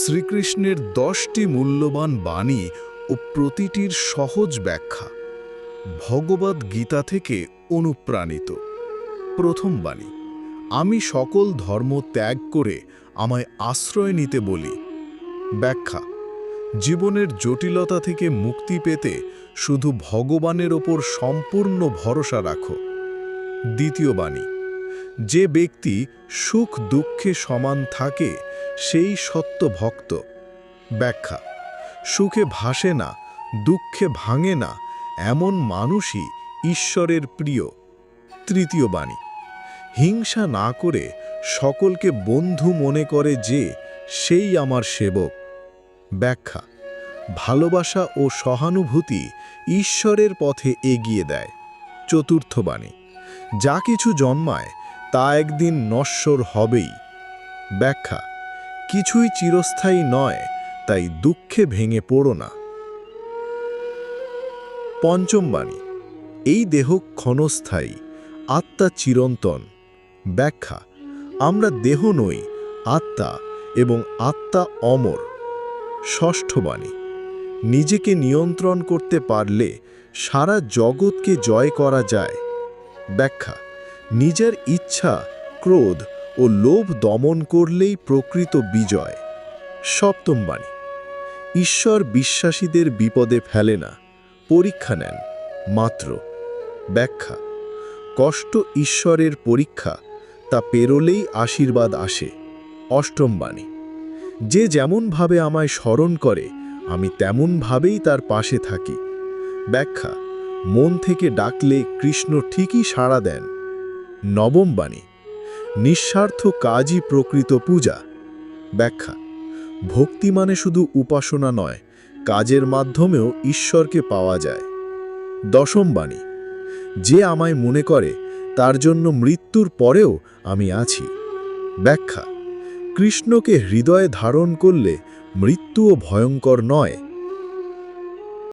শ্রীকৃষ্ণের দশটি মূল্যবান বাণী ও প্রতিটির সহজ ব্যাখ্যা ভগবদ্ গীতা থেকে অনুপ্রাণিত। প্রথম বাণী, আমি সকল ধর্ম ত্যাগ করে আমায় আশ্রয় নিতে বলি। ব্যাখ্যা, জীবনের জটিলতা থেকে মুক্তি পেতে শুধু ভগবানের ওপর সম্পূর্ণ ভরসা রাখো। দ্বিতীয় বাণী যে ব্যক্তি সুখ দুঃখে সমান থাকে, সেই সত্য ভক্ত। ব্যাখ্যা, সুখে ভাসে না, দুঃখে ভাঙে না, এমন মানুষই ঈশ্বরের প্রিয়। তৃতীয় বাণী, হিংসা না করে সকলকে বন্ধু মনে করে যে, সেই আমার সেবক। ব্যাখ্যা, ভালোবাসা ও সহানুভূতি ঈশ্বরের পথে এগিয়ে দেয়। চতুর্থ বাণী, যা কিছু জন্মায় তা একদিন নশ্বর হবেই। ব্যাখ্যা, কিছুই চিরস্থায়ী নয়, তাই দুঃখে ভেঙে পড়ো না। পঞ্চম বাণী, এই দেহ ক্ষণস্থায়ী, আত্মা চিরন্তন। ব্যাখ্যা, আমরা দেহ নই, আত্মা এবং আত্মা অমর। ষষ্ঠ বাণী, নিজেকে নিয়ন্ত্রণ করতে পারলে সারা জগৎকে জয় করা যায়। ব্যাখ্যা নিজের ইচ্ছা, ক্রোধ ও লোভ দমন করলেই প্রকৃত বিজয়। সপ্তম বাণী। ঈশ্বর বিশ্বাসীদের বিপদে ফেলে না, পরীক্ষা নেন, মাত্র। ব্যাখ্যা। কষ্ট ঈশ্বরের পরীক্ষা, তা পেরোলেই আশীর্বাদ আসে। অষ্টম বাণী। যে যেমনভাবে আমায় স্মরণ করে, আমি তেমনভাবেই তার পাশে থাকি। ব্যাখ্যা। মন থেকে ডাকলে কৃষ্ণ ঠিকই সাড়া দেন। নবম বাণী। নিঃস্বার্থ কাজই প্রকৃত পূজা। ব্যাখ্যা, ভক্তি মানে শুধু উপাসনা নয়, কাজের মাধ্যমেও ঈশ্বরকে পাওয়া যায়। দশম বাণী, যে আমায় মনে করে, তার জন্য মৃত্যুর পরেও আমি আছি। ব্যাখ্যা, কৃষ্ণকে হৃদয়ে ধারণ করলে মৃত্যুও ভয়ঙ্কর নয়